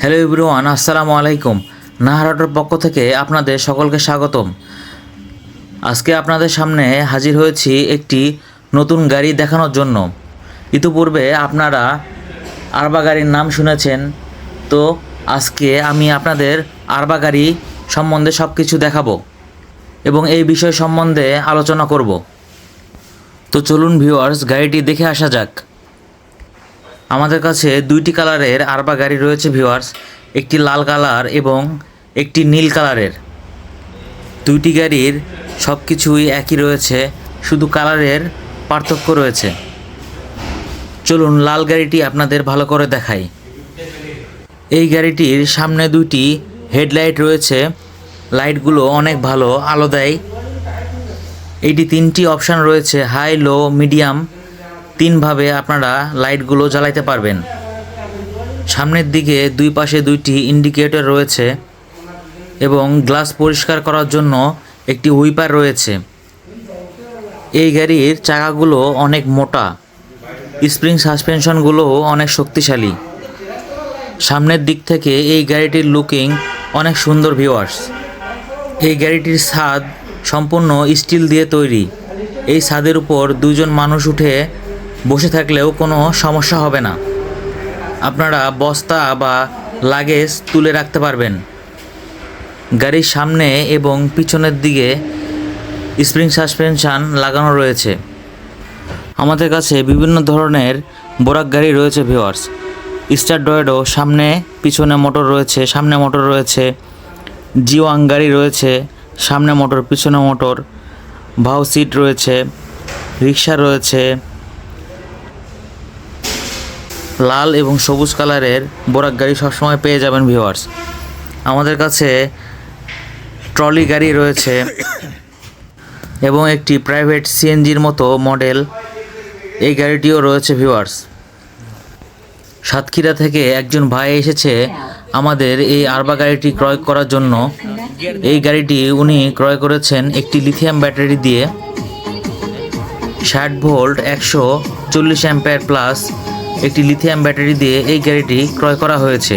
Hello everyone আসসালামু আলাইকুম। নাহারাটোর পক্ষ থেকে আপনাদের সকলকে স্বাগতম। আজকে আপনাদের সামনে হাজির হয়েছি একটি নতুন গাড়ি দেখানোর জন্য। ইতিপূর্বে আপনারা আরবা গাড়ির নাম শুনেছেন। তো আজকে আমি আপনাদের আরবা গাড়ি সম্বন্ধে সব কিছু দেখাবো এবং এই বিষয় সম্বন্ধে আলোচনা করব। তো চলুন ভিউয়ার্স গাড়িটি দেখে আসা যাক। আমাদের কাছে দুইটি কালারের আরবা গাড়ি রয়েছে ভিউয়ার্স একটি লাল কালার এবং একটি নীল কালারের। দুইটি গাড়ির সব কিছুই একই রয়েছে, শুধু কালারের পার্থক্য রয়েছে। চলুন লাল গাড়িটি আপনাদের ভালো করে দেখাই। এই গাড়িটির সামনে দুইটি হেডলাইট রয়েছে, লাইটগুলো অনেক ভালো, আলো দেয়। এটি তিনটি অপশান রয়েছে, হাই, লো, মিডিয়াম। তিনভাবে আপনারা লাইটগুলো জ্বালাইতে পারবেন। সামনের দিকে দুই পাশে দুইটি ইন্ডিকেটর রয়েছে এবং গ্লাস পরিষ্কার করার জন্য একটি হুইপার রয়েছে। এই গাড়ির চাকাগুলো অনেক মোটা, স্প্রিং সাসপেনশনগুলো অনেক শক্তিশালী। সামনের দিক থেকে এই গাড়িটির লুকিং অনেক সুন্দর, ভিউয়ার্স। এই গাড়িটির ছাদ সম্পূর্ণ স্টিল দিয়ে তৈরি। এই ছাদের উপর দুজন মানুষ উঠে বসে থাকলেও কোনো সমস্যা হবে না। আপনারা বস্তা বা লাগেজ তুলে রাখতে পারবেন। গাড়ির সামনে এবং পিছনের দিকে স্প্রিং সাসপেনশন লাগানো রয়েছে। আমাদের কাছে বিভিন্ন ধরনের বোরাক গাড়ি রয়েছে ভিওয়ার্স স্টার সামনে, পিছনে মোটর রয়েছে, সামনে মোটর রয়েছে। জিওয়াং গাড়ি রয়েছে, সামনে মোটর, পিছনে মোটর। ভাউ সিট রয়েছে, রিক্সা রয়েছে। লাল এবং সবুজ কালারের বোরাক গাড়ি সবসময় পেয়ে যাবেন ভিওয়ার্স আমাদের কাছে ট্রলি গাড়ি রয়েছে এবং একটি প্রাইভেট সিএনজির মতো মডেল এই গাড়িটিও রয়েছে ভিউয়ার্স সাতক্ষীরা থেকে একজন ভাই এসেছে আমাদের এই আরবা গাড়িটি ক্রয় করার জন্য। এই গাড়িটি উনি ক্রয় করেছেন একটি লিথিয়াম ব্যাটারি দিয়ে। ষাট ভোল্ট একশো চল্লিশ অ্যাম্পেয়ার প্লাস একটি লিথিয়াম ব্যাটারি দিয়ে এই গাড়িটি ক্রয় করা হয়েছে।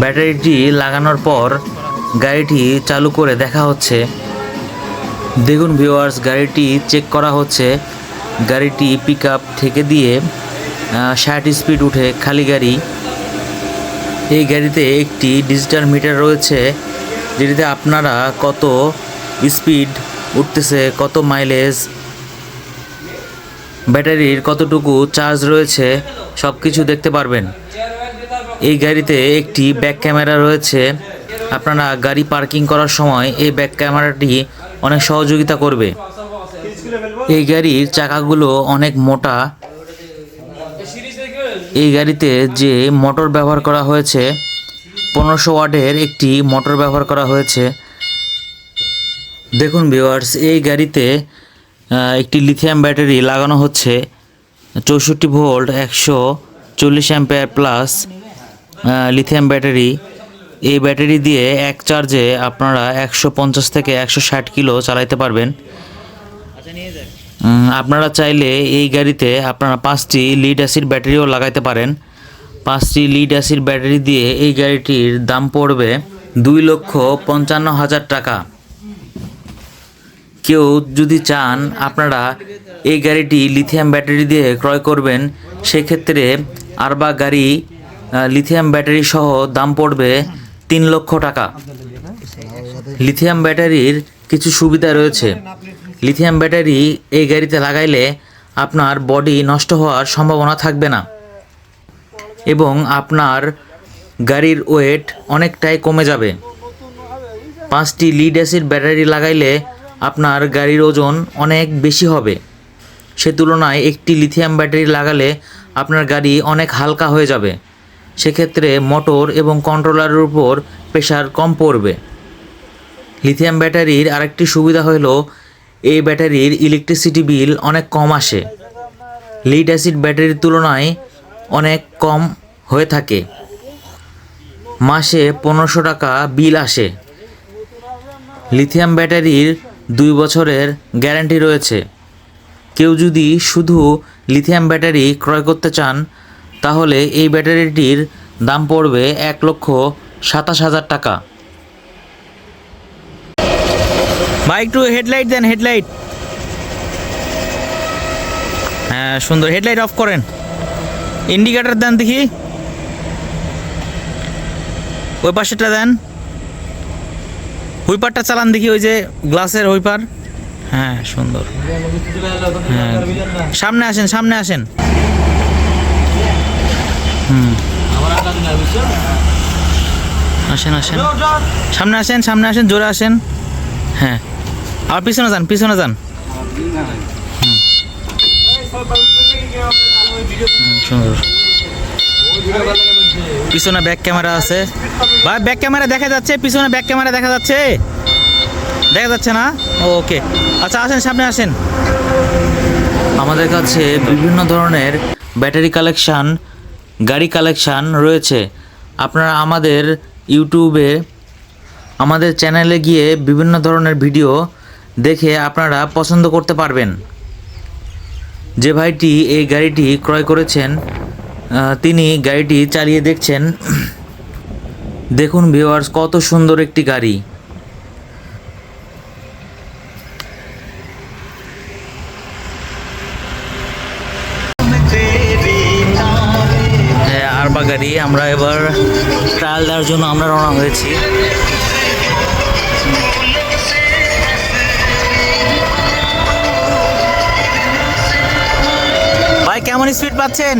ব্যাটারিটি লাগানোর পর গাড়িটি চালু করে দেখা হচ্ছে। দেখুন ভিউয়ার্স, গাড়িটি চেক করা হচ্ছে। গাড়িটি পিক থেকে দিয়ে ষাট স্পিড উঠে খালি গাড়ি। এই গাড়িতে একটি ডিজিটাল মিটার রয়েছে, যেটিতে আপনারা কত স্পিড উঠতেছে, কত মাইলেজ ব্যাটারির কতটুকু চার্জ রয়েছে সব কিছু দেখতে পারবেন। এই গাড়িতে একটি ব্যাক ক্যামেরা রয়েছে। আপনারা গাড়ি পার্কিং করার সময় এই ব্যাক ক্যামেরাটি অনেক সহযোগিতা করবে। এই গাড়ির চাকাগুলো অনেক মোটা। এই গাড়িতে যে মোটর ব্যবহার করা হয়েছে, পনেরোশো ওয়াটের একটি মোটর ব্যবহার করা হয়েছে। দেখুন ভিওয়ার্স এই গাড়িতে একটি লিথিয়াম ব্যাটারি লাগানো হচ্ছে। চৌষট্টি ভোল্ট একশো চল্লিশ অ্যাম্পেয়ার প্লাস লিথিয়াম ব্যাটারি এই ব্যাটারি দিয়ে এক চার্জে আপনারা একশো পঞ্চাশ থেকে একশো ষাট কিলো চালাইতে পারবেন। আপনারা চাইলে এই গাড়িতে আপনারা পাঁচটি লিড অ্যাসিড ব্যাটারিও লাগাইতে পারেন। পাঁচটি লিড অ্যাসিড ব্যাটারি দিয়ে এই গাড়িটির দাম পড়বে দুই লক্ষ পঞ্চান্ন হাজার টাকা। কেউ যদি চান আপনারা এই গাড়িটি লিথিয়াম ব্যাটারি দিয়ে ক্রয় করবেন, সেক্ষেত্রে আরবা গাড়ি লিথিয়াম ব্যাটারি সহ দাম পড়বে তিন লক্ষ টাকা। লিথিয়াম ব্যাটারির কিছু সুবিধা রয়েছে। লিথিয়াম ব্যাটারি এই গাড়িতে লাগাইলে আপনার বডি নষ্ট হওয়ার সম্ভাবনা থাকবে না এবং আপনার গাড়ির ওয়েট অনেকটাই কমে যাবে। পাঁচটি লিড অ্যাসিড ব্যাটারি লাগাইলে আপনার গাড়ির ওজন অনেক বেশি হবে। সে তুলনায় একটি লিথিয়াম ব্যাটারি লাগালে আপনার গাড়ি অনেক হালকা হয়ে যাবে। সেক্ষেত্রে মোটর এবং কন্ট্রোলারের উপর প্রেশার কম পড়বে। লিথিয়াম ব্যাটারির আরেকটি সুবিধা হলো, এই ব্যাটারির ইলেকট্রিসিটি বিল অনেক কম আসে। লিড অ্যাসিড ব্যাটারির তুলনায় অনেক কম হয়ে থাকে। মাসে পনেরোশো টাকা বিল আসে। লিথিয়াম ব্যাটারির দুই বছরের গ্যারান্টি রয়েছে। কেউ যদি শুধু লিথিয়াম ব্যাটারি ক্রয় করতে চান, তাহলে এই ব্যাটারিটির দাম পড়বে এক লক্ষ সাতাশ হাজার টাকা। ভাই, একটু হেডলাইট দেন, হেডলাইট। হ্যাঁ সুন্দর। হেডলাইট অফ করেন। ইন্ডিকেটার দেন দেখি। ওই পাশেটা দেন। হুইপারটা চালান দেখি ওই যে গ্লাসের হুইপার। হ্যাঁ সুন্দর। হ্যাঁ। সামনে আসেন সামনে আসেন। হুম। আসেন আসেন। সামনে আসেন সামনে আসেন, জোরে আসেন। হ্যাঁ। আর পিছনে যান পিছনে যান। সুন্দর। পিছনে ব্যাক ক্যামেরা আছে। ভাই ব্যাক ক্যামেরা দেখা যাচ্ছে, পিছনে ব্যাক ক্যামেরা দেখা যাচ্ছে। দেখা যাচ্ছে না? ওকে আচ্ছা আসেন, সামনে আসেন। আমাদের কাছে বিভিন্ন ধরনের ব্যাটারি কালেকশান গাড়ি কালেকশান রয়েছে। আপনারা আমাদের ইউটিউবে আমাদের চ্যানেলে গিয়ে বিভিন্ন ধরনের ভিডিও দেখে আপনারা পছন্দ করতে পারবেন। যে ভাইটি এই গাড়িটি ক্রয় করেছেন তিনি গাড়িটি চালিয়ে দেখছেন। দেখুন ভিউয়ার্স কত সুন্দর একটি গাড়ি। হ্যাঁ, আরবা গাড়ি। আমরা এবার ট্রায়াল দেওয়ার জন্য আমরা রওনা হয়েছি। কেমন স্পিড পাচ্ছেন?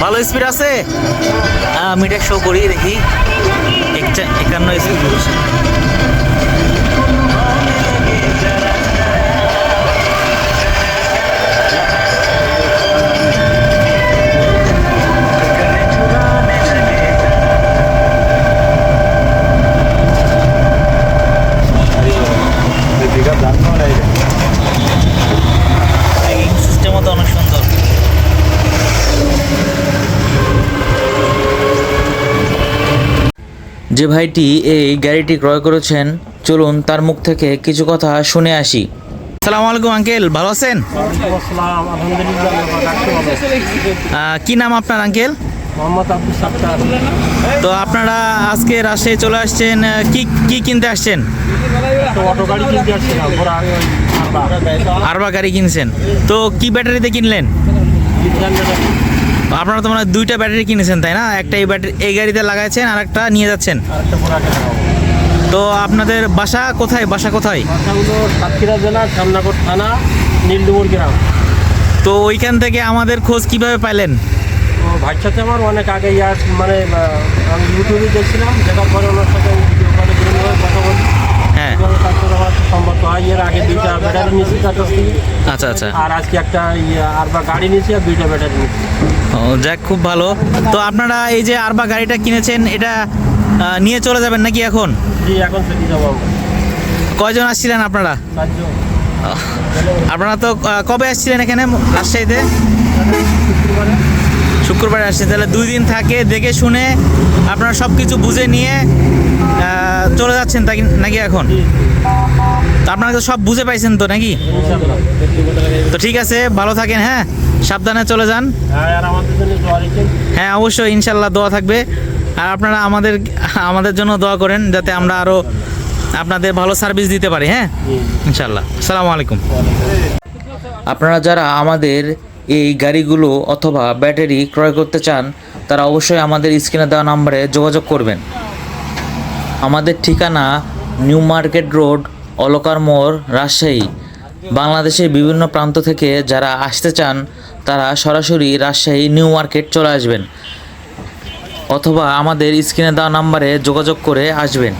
ভালো স্পিড আছে? আমি এটা শো করি দেখি। একটা- একান্ন স্পিড যে ভাইটি এই গাড়িটি ক্রয় করেছেন চলুন তার মুখ থেকে কিছু কথা শুনে আসি। সালামু আলাইকুম আঙ্কেল। ভালো আছেন? আসসালাম কি নাম আপনার আঙ্কেল? তো আপনারা আজকে রাজশাহী চলে আসছেন কি কি কিনতে আসছেন? গাড়ি কিনতে আরবা। গাড়ি কিনছেন। তো কি ব্যাটারিতে কিনলেন? আপনারা তো মানে দুইটা ব্যাটারি কিনেছেন তাই না? একটা এই ব্যাটারি এই গাড়িতে লাগাইছেন আর একটা নিয়ে যাচ্ছেন। তো আপনাদের বাসা কোথায়? বাসা কোথায়? সাতক্ষীরা জেলা শ্যামনগর থানা নীলডুমুর গ্রাম। তো ওইখান থেকে আমাদের খোঁজ কীভাবে পাইলেন? ভাইয়ের সাথে আমার অনেক আগে ইয়ার মানে আমি ইউটিউবে দেখছিলাম দেখার পরে ওনার সাথে কথা বলি। হ্যাঁ। হয় এর আগে দুইটা ব্যাটারি নিয়েছি আচ্ছা আচ্ছা। আর আজকে একটা ইয়ে আর বা গাড়ি নিয়েছি আর দুইটা ব্যাটারি নিয়েছি। ও যাক খুব ভালো। তো আপনারা এই যে আরবা গাড়িটা কিনেছেন এটা নিয়ে চলে যাবেন নাকি এখন? জি এখন সেটি যাব কয়জন আসছিলেন আপনারা? আপনারা তো কবে আসছিলেন এখানে রাজশাহীতে? শুক্রবারে আসছে। তাহলে দুই দিন থাকে, দেখে শুনে আপনারা সব কিছু বুঝে নিয়ে চলে যাচ্ছেন নাকি এখন? তো আপনারা তো সব বুঝে পাইছেন তো নাকি? তো ঠিক আছে, ভালো থাকেন হ্যাঁ? সাবধানে চলে যান। হ্যাঁ অবশ্যই, ইনশাল্লাহ দোয়া থাকবে। আর আপনারা আমাদের আমাদের জন্য দোয়া করেন যাতে আমরা আরও আপনাদের ভালো সার্ভিস দিতে পারি হ্যাঁ? ইনশাল্লাহ। আসসালামু আলাইকুম। আপনারা যারা আমাদের এই গাড়িগুলো অথবা ব্যাটারি ক্রয় করতে চান, তারা অবশ্যই আমাদের স্ক্রিনে দেওয়া নম্বরে যোগাযোগ করবেন। আমাদের ঠিকানা নিউ মার্কেট রোড, অলকার মোড়, রাজশাহী। বাংলাদেশের বিভিন্ন প্রান্ত থেকে যারা আসতে চান, তারা সরাসরি রাজশাহী নিউ মার্কেট চলে আসবেন। অথবা আমাদের স্ক্রিনে দেওয়া নাম্বারে যোগাযোগ করে আসবেন।